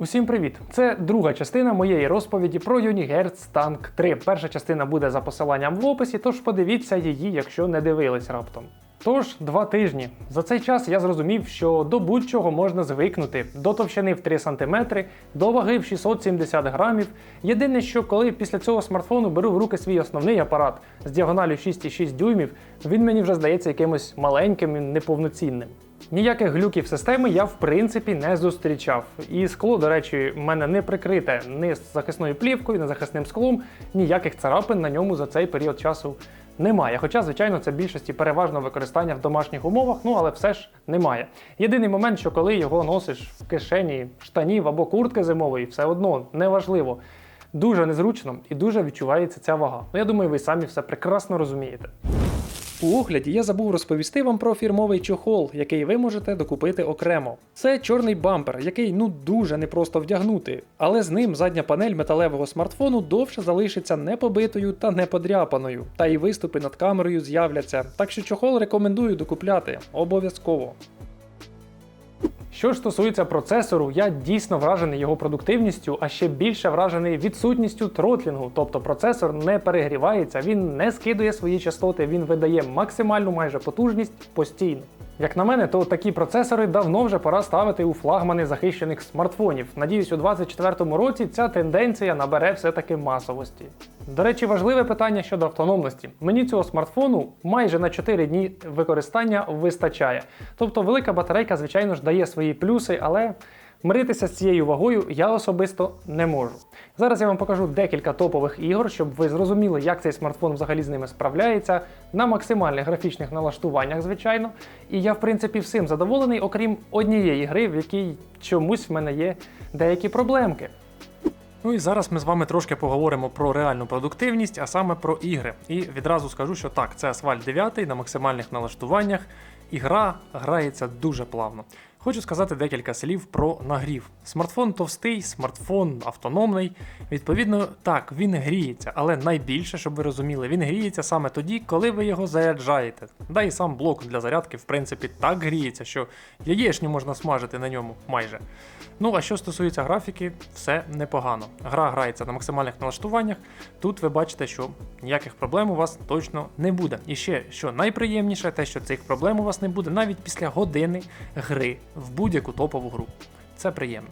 Усім привіт! Це друга частина моєї розповіді про Unihertz Tank 3. Перша частина буде за посиланням в описі, тож подивіться її, якщо не дивились раптом. Тож, два тижні. За цей час я зрозумів, що до будь-чого можна звикнути до товщини в 3 см, до ваги в 670 грамів. Єдине, що коли після цього смартфону беру в руки свій основний апарат з діагоналю 6,6 дюймів, він мені вже здається якимось маленьким і неповноцінним. Ніяких глюків системи я в принципі не зустрічав. І скло, до речі, в мене не прикрите ні з захисною плівкою, ні захисним склом, ніяких царапин на ньому за цей період часу немає. Хоча, звичайно, це більшості переважно використання в домашніх умовах, ну але все ж немає. Єдиний момент, що коли його носиш в кишені штанів або куртки зимової, все одно неважливо. Дуже незручно і дуже відчувається ця вага. Ну я думаю, ви самі все прекрасно розумієте. У огляді я забув розповісти вам про фірмовий чохол, який ви можете докупити окремо. Це чорний бампер, який ну дуже непросто вдягнути, але з ним задня панель металевого смартфону довше залишиться не побитою та не подряпаною, та і виступи над камерою з'являться. Так що чохол рекомендую докупляти обов'язково. Що ж стосується процесору, я дійсно вражений його продуктивністю, а ще більше вражений відсутністю тротлінгу. Тобто процесор не перегрівається, він не скидує свої частоти, він видає максимальну майже потужність постійно. Як на мене, то такі процесори давно вже пора ставити у флагмани захищених смартфонів. Надіюсь, у 2024 році ця тенденція набере все-таки масовості. До речі, важливе питання щодо автономності. Мені цього смартфону майже на 4 дні використання вистачає. Тобто велика батарейка, звичайно ж, дає свої плюси, але миритися з цією вагою я особисто не можу. Зараз я вам покажу декілька топових ігор, щоб ви зрозуміли, як цей смартфон взагалі з ними справляється на максимальних графічних налаштуваннях, звичайно. І я, в принципі, всім задоволений, окрім однієї гри, в якій чомусь в мене є деякі проблемки. Ну і зараз ми з вами трошки поговоримо про реальну продуктивність, а саме про ігри. І відразу скажу, що так, це Asphalt 9 на максимальних налаштуваннях. І гра грається дуже плавно. Хочу сказати декілька слів про нагрів. Смартфон товстий, смартфон автономний. Відповідно, так, він гріється, але найбільше, щоб ви розуміли, він гріється саме тоді, коли ви його заряджаєте. Да і сам блок для зарядки, в принципі, так гріється, що яєчню можна смажити на ньому майже. Ну а що стосується графіки, все непогано. Гра грається на максимальних налаштуваннях. Тут ви бачите, що ніяких проблем у вас точно не буде. І ще що найприємніше, те, що цих проблем у вас не буде навіть після години гри в будь-яку топову гру. Це приємно.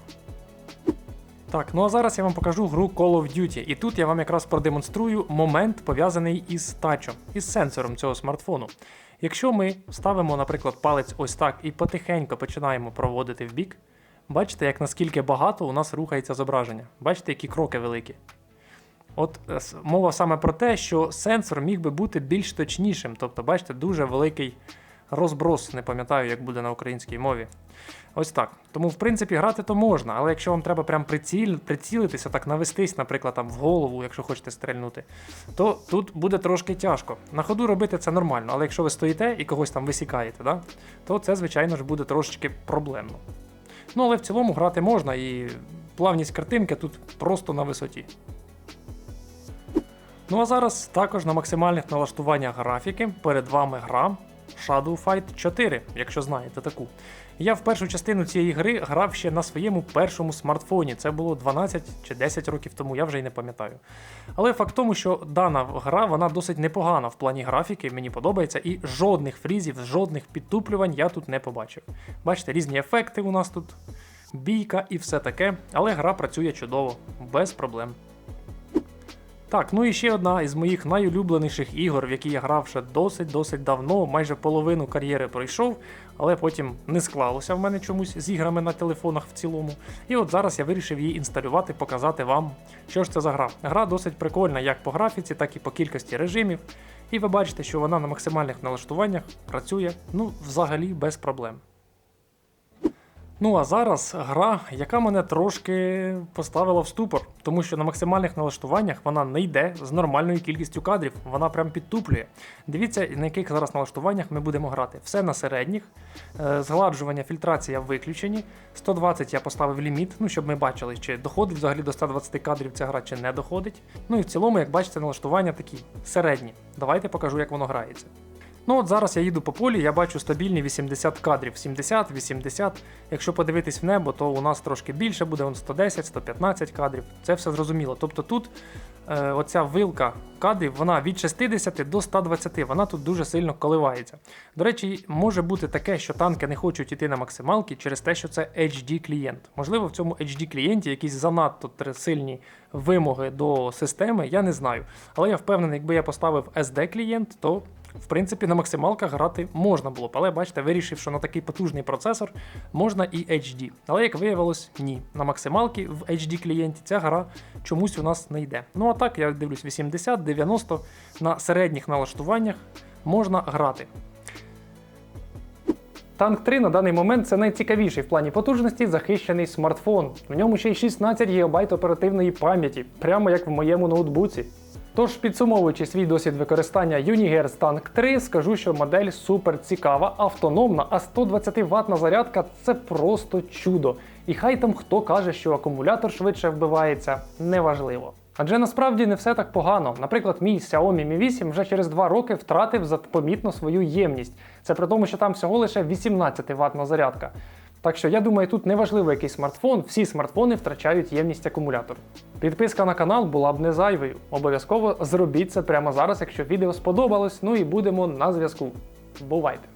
Так, ну а зараз я вам покажу гру Call of Duty. І тут я вам якраз продемонструю момент пов'язаний із тачом, із сенсором цього смартфону. Якщо ми ставимо, наприклад, палець ось так і потихеньку починаємо проводити в бік, бачите, як наскільки багато у нас рухається зображення. Бачите, які кроки великі. От е, мова саме про те, що сенсор міг би бути більш точнішим. Тобто, бачите, дуже великий розброс, не пам'ятаю, як буде на українській мові. Ось так. Тому, в принципі, грати то можна, але якщо вам треба прям приціль, прицілитися, так навестись, наприклад, там в голову, якщо хочете стрельнути, то тут буде трошки тяжко. На ходу робити це нормально, але якщо ви стоїте і когось там висікаєте, да, то це, звичайно ж, буде трошечки проблемно. Ну, але в цілому грати можна і плавність картинки тут просто на висоті. Ну а зараз також на максимальних налаштуваннях графіки перед вами гра Shadow Fight 4, якщо знаєте таку. Я в першу частину цієї гри грав ще на своєму першому смартфоні. Це було 12 чи 10 років тому, я вже й не пам'ятаю. Але факт тому, що дана гра вона досить непогана в плані графіки, мені подобається, і жодних фрізів, жодних підтуплювань я тут не побачив. Бачите, різні ефекти у нас тут, бійка і все таке, але гра працює чудово, без проблем. Так, ну і ще одна із моїх найулюбленіших ігор, в які я грав ще досить-досить давно, майже половину кар'єри пройшов, але потім не склалося в мене чомусь з іграми на телефонах в цілому. І от зараз я вирішив її інсталювати, показати вам, що ж це за гра. Гра досить прикольна як по графіці, так і по кількості режимів. І ви бачите, що вона на максимальних налаштуваннях працює ну, взагалі без проблем. Ну а зараз гра, яка мене трошки поставила в ступор, тому що на максимальних налаштуваннях вона не йде з нормальною кількістю кадрів, вона прям підтуплює. Дивіться, на яких зараз налаштуваннях ми будемо грати. Все на середніх, е, згладжування, фільтрація виключені. 120 я поставив ліміт, ну щоб ми бачили, чи доходить взагалі до 120 кадрів ця гра, чи не доходить. Ну і в цілому, як бачите, налаштування такі середні. Давайте покажу, як воно грається. Ну от зараз я їду по полі, я бачу стабільні 80 кадрів, 70, 80. Якщо подивитись в небо, то у нас трошки більше буде, он 110, 115 кадрів. Це все зрозуміло. Тобто тут е, оця вилка кадрів, вона від 60 до 120, вона тут дуже сильно коливається. До речі, може бути таке, що танки не хочуть йти на максималки через те, що це HD клієнт. Можливо, в цьому HD клієнті якісь занадто сильні вимоги до системи, я не знаю. Але я впевнений, якби я поставив SD клієнт, то в принципі на максималках грати можна було. Але бачите, вирішив, що на такий потужний процесор можна і HD. Але як виявилось, ні. На максималки в HD клієнті ця гра чомусь у нас не йде. Ну а так, я дивлюсь 80-90 на середніх налаштуваннях можна грати. Танк 3 на даний момент це найцікавіший в плані потужності захищений смартфон. В ньому ще й 16 ГБ оперативної пам'яті, прямо як в моєму ноутбуці. Тож, підсумовуючи свій досвід використання Universe Tank 3, скажу, що модель супер цікава, автономна, а 120 ватна зарядка це просто чудо. І хай там хто каже, що акумулятор швидше вбивається, неважливо. Адже насправді не все так погано. Наприклад, мій Xiaomi Mi 8 вже через 2 роки втратив помітно свою ємність. Це при тому, що там всього лише 18 ватна зарядка. Так що я думаю, тут неважливо який смартфон, всі смартфони втрачають ємність акумулятору. Підписка на канал була б не зайвою. Обов'язково зробіть це прямо зараз, якщо відео сподобалось. Ну і будемо на зв'язку. Бувайте!